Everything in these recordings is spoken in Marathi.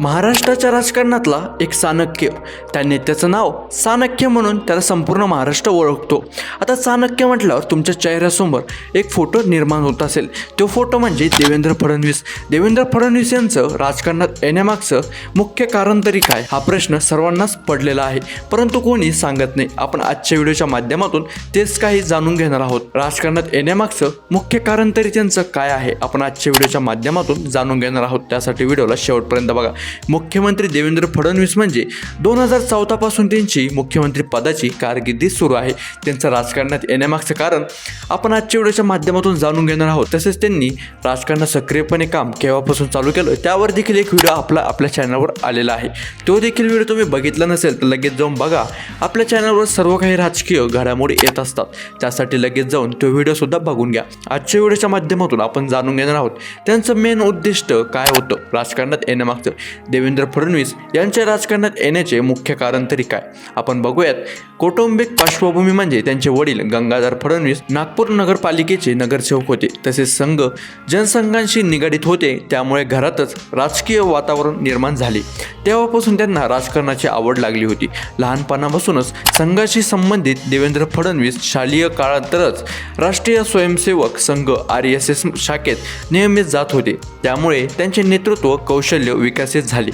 महाराष्ट्राच्या राजकारणातला एक चाणक्य त्या नेत्याचं नाव चाणक्य म्हणून त्याला संपूर्ण महाराष्ट्र ओळखतो. आता चाणक्य म्हटल्यावर तुमच्या चेहऱ्यासमोर एक फोटो निर्माण होत असेल. तो फोटो म्हणजे देवेंद्र फडणवीस. देवेंद्र फडणवीस यांचं राजकारणात येण्यामागचं मुख्य कारण तरी काय? हा प्रश्न सर्वांनाच पडलेला आहे. परंतु कोणी सांगत नाही. आपण आजच्या व्हिडिओच्या माध्यमातून तेच काही जाणून घेणार आहोत. राजकारणात येण्यामागचं मुख्य कारण तरी त्यांचं काय आहे? आपण आजच्या व्हिडिओच्या माध्यमातून जाणून घेणार आहोत. त्यासाठी व्हिडिओला शेवटपर्यंत बघा. मुख्यमंत्री देवेंद्र फडणवीस म्हणजे दोन हजार चौदापासून त्यांची मुख्यमंत्री पदाची कारकिर्दी सुरू आहे. त्यांचं राजकारणात येण्यामागचं कारण आपण आजच्या व्हिडिओच्या माध्यमातून जाणून घेणार आहोत. तसेच त्यांनी राजकारणात सक्रियपणे काम केव्हापासून चालू केलं त्यावर देखील एक व्हिडिओ आपला आपल्या चॅनलवर आलेला आहे. तो देखील व्हिडिओ तुम्ही बघितला नसेल तर लगेच जाऊन बघा. आपल्या चॅनलवर सर्व काही राजकीय घडामोडी येत असतात. त्यासाठी लगेच जाऊन तो व्हिडिओसुद्धा बघून घ्या. आजच्या व्हिडिओच्या माध्यमातून आपण जाणून घेणार आहोत त्यांचं मेन उद्दिष्ट काय होतं राजकारणात येण्यामागचं. देवेंद्र फडणवीस यांच्या राजकारणात येण्याचे मुख्य कारण तरी काय? आपण बघूयात. कौटुंबिक पार्श्वभूमी म्हणजे त्यांचे वडील गंगाधर फडणवीस नागपूर नगरपालिकेचे नगरसेवक होते. तसेच संघ जनसंघांशी निगडीत होते. त्यामुळे घरातच राजकीय वातावरण निर्माण झाले. तेव्हापासून त्यांना राजकारणाची आवड लागली होती. लहानपणापासूनच संघाशी संबंधित देवेंद्र फडणवीस शालेय काळातच राष्ट्रीय Swayamsevak Sangh R S S शाखेत नियमित जात होते. त्यामुळे त्यांचे नेतृत्व कौशल्य मेसेज झाले.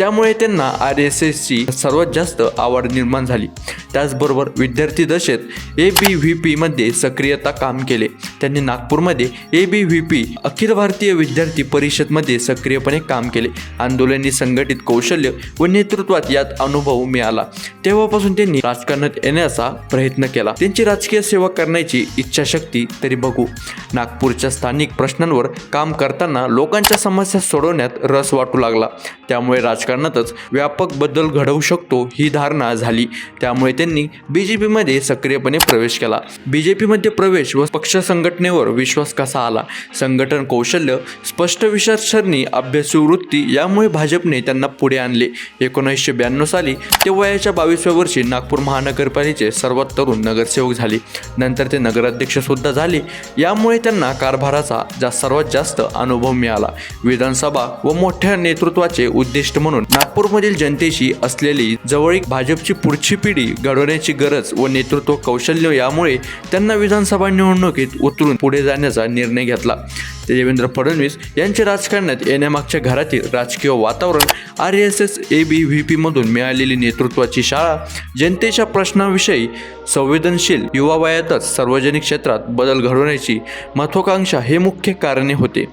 त्यामुळे त्यांना आर एस एसची सर्वात जास्त आवड निर्माण झाली. त्याचबरोबर विद्यार्थी दशेत ए बी व्ही पीमध्ये सक्रियता काम केले. त्यांनी नागपूरमध्ये ए B V P Akhil Bharatiya विद्यार्थी परिषदमध्ये सक्रियपणे काम केले. आंदोलनी संघटित कौशल्य व नेतृत्वात यात अनुभव मिळाला. तेव्हापासून त्यांनी राजकारणात येण्याचा प्रयत्न केला. त्यांची राजकीय सेवा करण्याची इच्छाशक्ती तरी बघू. नागपूरच्या स्थानिक प्रश्नांवर काम करताना लोकांच्या समस्या सोडवण्यात रस वाटू लागला. त्यामुळे राजकारणातच व्यापक बदल घडवू शकतो ही धारणा झाली. त्यामुळे त्यांनी बी जे पीमध्ये सक्रियपणे प्रवेश केला. बी जे पीमध्ये प्रवेश व पक्ष संघटनेवर विश्वास कसा आला? संघटन कौशल्य स्पष्ट विचारसरणी अभ्यासू वृत्ती यामुळे भाजपने त्यांना पुढे आणले. एकोणीसशे ब्याण्णव साली ते वयाच्या बावीसव्या वर्षी नागपूर महानगरपालिकेचे सर्वात तरुण नगरसेवक झाले. नंतर ते नगराध्यक्ष सुद्धा झाले. यामुळे त्यांना कारभाराचा जा सर्वात जास्त अनुभव मिळाला. विधानसभा व मोठ्या नेतृत्वाचे उद्दिष्ट म्हणून म्हणून नागपूरमधील जनतेशी असलेली जवळीक भाजपची पुढची पिढी घडवण्याची गरज व नेतृत्व कौशल्य यामुळे त्यांना विधानसभा निवडणुकीत उतरून पुढे जाण्याचा निर्णय घेतला. देवेंद्र फडणवीस यांचे राजकारणात येण्यामागच्या घरातील राजकीय वातावरण R S S A B V पीमधून मिळालेली नेतृत्वाची शाळा जनतेच्या प्रश्नाविषयी संवेदनशील युवा वयातच सार्वजनिक क्षेत्रात बदल घडवण्याची महत्वाकांक्षा हे मुख्य कारणे होते.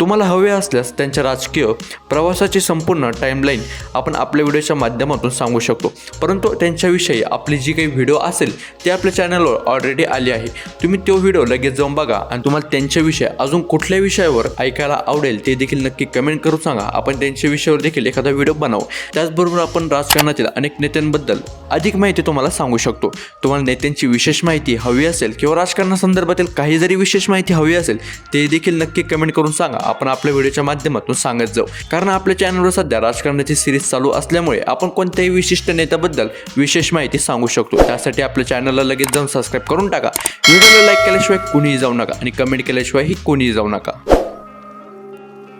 तुम्हाला हवे असल्यास त्यांच्या राजकीय प्रवासाची संपूर्ण टाईमलाईन आपण आपल्या व्हिडिओच्या माध्यमातून सांगू शकतो. परंतु त्यांच्याविषयी आपली जी काही व्हिडिओ असेल ते आपल्या चॅनलवर ऑलरेडी आली आहे. तुम्ही तो व्हिडिओ लगेच जाऊन बघा आणि तुम्हाला त्यांच्याविषयी अजून कुठल्या विषयावर ऐकायला आवडेल ते देखील नक्की कमेंट करून सांगा. आपण त्यांच्या विषयावर देखील एखादा व्हिडिओ बनवू. त्याचबरोबर आपण राजकारणातील अनेक नेत्यांबद्दल अधिक माहिती तुम्हाला सांगू शकतो. तुम्हाला नेत्यांची विशेष माहिती हवी असेल किंवा राजकारणासंदर्भातील काही जरी विशेष माहिती हवी असेल ते देखील नक्की कमेंट करून सांगा. आपण आपल्या व्हिडिओच्या माध्यमातून सांगत जाऊ. कारण आपल्या चॅनलवर सध्या राजकारणाची सिरीज चालू असल्यामुळे आपण कोणत्याही विशिष्ट नेत्याबद्दल विशेष माहिती सांगू शकतो. त्यासाठी आपल्या चॅनलला लगेच जाऊन सबस्क्राईब करून टाका. व्हिडिओला लाईक केल्याशिवाय कोणीही जाऊ नका आणि कमेंट केल्याशिवायही कोणीही जाऊ नका.